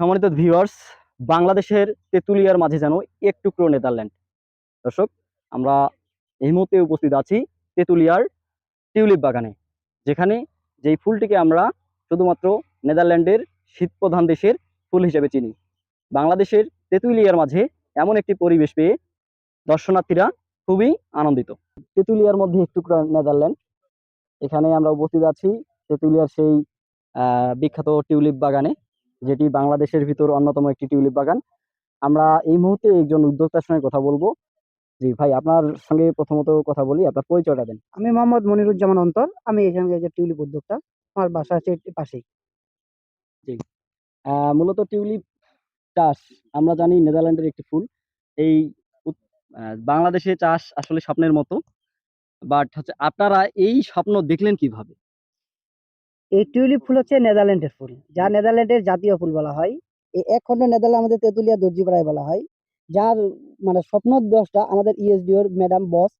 সম্মানিত ভিউয়ার্স বাংলাদেশের তেঁতুলিয়ার মাঝে যেন এক টুকরো নেদারল্যান্ড। দর্শক, আমরা এই মুহূর্তে উপস্থিত আছি তেঁতুলিয়ার টিউলিপ বাগানে, যেখানে যেই ফুলটিকে আমরা শুধুমাত্র নেদারল্যান্ডের শীতপ্রধান দেশের ফুল হিসেবে চিনি। বাংলাদেশের তেঁতুলিয়ার মাঝে এমন একটি পরিবেশ পেয়ে দর্শনার্থীরা খুবই আনন্দিত। তেঁতুলিয়ার মধ্যে এক টুকরো নেদারল্যান্ড, এখানে আমরা উপস্থিত আছি তেঁতুলিয়ার সেই বিখ্যাত টিউলিপ বাগানে। যেটি বাংলাদেশের ভিতর অন্যতম একটি টিউলিপ বাগান। আমরা এই মুহূর্তে একজন উদ্যোক্তার সঙ্গে কথা বলব। জি ভাই আপনার সঙ্গে প্রথমত কথা বলি আপনার পরিচয়টা দেন। আমি মোহাম্মদ মনিরুজ্জামান অন্তর আমি এখানে যে টিউলিপ উদ্যোক্তা আমার বাসা আছে পাশেই। আহ, মূলত টিউলিপ চাষ আমরা জানি নেদারল্যান্ডের একটি ফুল। এই বাংলাদেশে চাষ আসলে স্বপ্নের মতো। বাট হচ্ছে আপনারা এই স্বপ্ন দেখলেন কীভাবে? এই টিউলিপ ফুল হচ্ছে নেদারল্যান্ডের ফুল। যা নেদারল্যান্ডের জাতীয় ফুল বলা হয়, এই এক খণ্ড নেদারল্যান্ড আমাদের তেঁতুলিয়া দর্জিপাড়ায় বলা হয়। যার মানে স্বপ্ন দশটা আমাদের ইএসডিওর ম্যাডাম বস,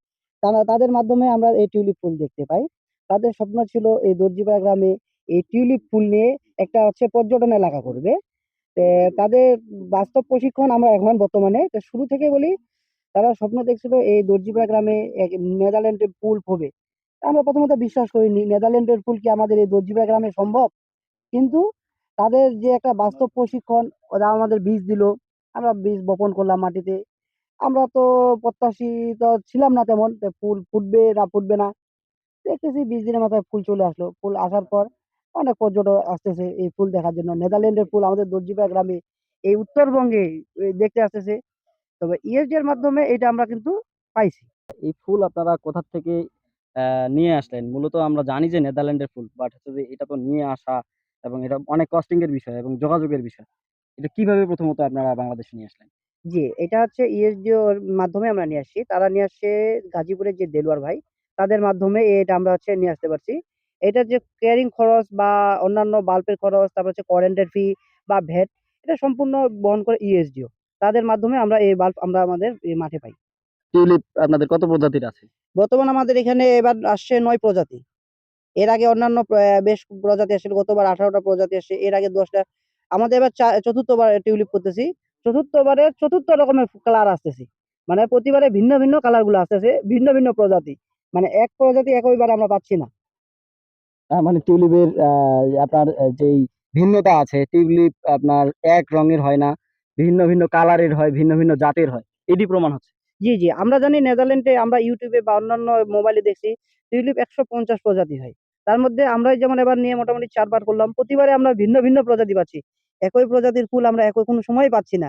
তারা তাদের মাধ্যমে আমরা এই টিউলিপ ফুল দেখতে পাই। তাদের স্বপ্ন ছিল এই দর্জিপাড়া গ্রামে এই টিউলিপ ফুল নিয়ে একটা হচ্ছে পর্যটন এলাকা করবে। তাদের বাস্তব প্রশিক্ষণ আমরা এখন বর্তমানে শুরু থেকে বলি, তারা স্বপ্ন দেখছিল এই দর্জিপাড়া গ্রামে এক নেদারল্যান্ডের ফুল হবে আমরা প্রথমত বিশ্বাস করিনি নেদারল্যান্ডের ফুল কি আমাদের এই দর্জিপাড়া গ্রামে সম্ভব? কিন্তু তাদের যে একটা বাস্তব প্রশিক্ষণ, ওরা আমাদের বীজ দিল। আমরা বীজ বপন করলাম মাটিতে। আমরা তো প্রত্যাশিত ছিলাম না তেমন ফুল ফুটবে না ফুটবে না। দেখতেছি বিশ দিনের মাথায় ফুল চলে আসলো। ফুল আসার পর অনেক পর্যটক আসতেছে এই ফুল দেখার জন্য। নেদারল্যান্ডের ফুল আমাদের দর্জিপাড়া গ্রামে এই উত্তরবঙ্গে দেখতে আসতেছে। তবে ইএসডি এর মাধ্যমে এটা আমরা কিন্তু পাইছি। এই ফুল আপনারা কোথা থেকে নিয়ে আসলেন মূলত আমরা জানি যে নেদারল্যান্ডের ফুল বাট হচ্ছে যে এটা তো নিয়ে আসা এবং এটা অনেক কস্টিং এর বিষয় এবং যোগাযোগের বিষয় এটা কীভাবে প্রথমত আপনারা বাংলাদেশে নিয়ে আসলেন জি, এটা হচ্ছে ইএসডিওর মাধ্যমে আমরা নিয়ে আসছি। তারা নিয়ে আসছে গাজীপুরের যে দেলোয়ার ভাই, তাদের মাধ্যমে এটা আমরা হচ্ছে নিয়ে আসতে পারছি। এটার যে কেয়ারিং খরচ বা অন্যান্য বাল্বের খরচ, তারপর হচ্ছে কারেন্টের ফি বা ভ্যাট এটা সম্পূর্ণ বহন করে ইএসডিও। তাদের মাধ্যমে আমরা এই বাল্ব আমরা আমাদের মাঠে পাই। টিউলিপ আপনাদের কত প্রজাতির আছে বর্তমানে আমাদের এখানে এবার আসছে নয় প্রজাতি। এর আগে অন্যান্য বেশ প্রজাতি আসছিল। গতবার ১৮ টা প্রজাতি আসছে। এর আগে দশটা আমাদের এবার চতুর্থবার টিউলিপ করতেছি। চতুর্থবারে চতুর্থ রকমের কালার আসতেছে। মানে প্রতিবারে ভিন্ন, ভিন্ন কালারগুলো আসতেছে। ভিন্ন, ভিন্ন প্রজাতি। মানে এক প্রজাতি একইবারে আমরা পাচ্ছি না। মানে টিউলিপের আপনার যেই ভিন্নতা আছে টিউলিপ আপনার এক রঙের হয় না ভিন্ন ভিন্ন কালারের হয় ভিন্ন ভিন্ন জাতের হয় এটি প্রমাণ হচ্ছে জি, জি। আমরা জানি নেদারল্যান্ডে আমরা ইউটিউবে বা অন্যান্য মোবাইলে দেখছি টিউলিপ ১৫০ প্রজাতি হয়। তার মধ্যে আমরা যেমন এবার নিয়ে মোটামুটি ৪ বার করলাম। প্রতিবারে আমরা ভিন্ন, ভিন্ন প্রজাতি পাচ্ছি। একই প্রজাতির ফুল আমরা একই কোনো সময় পাচ্ছি না।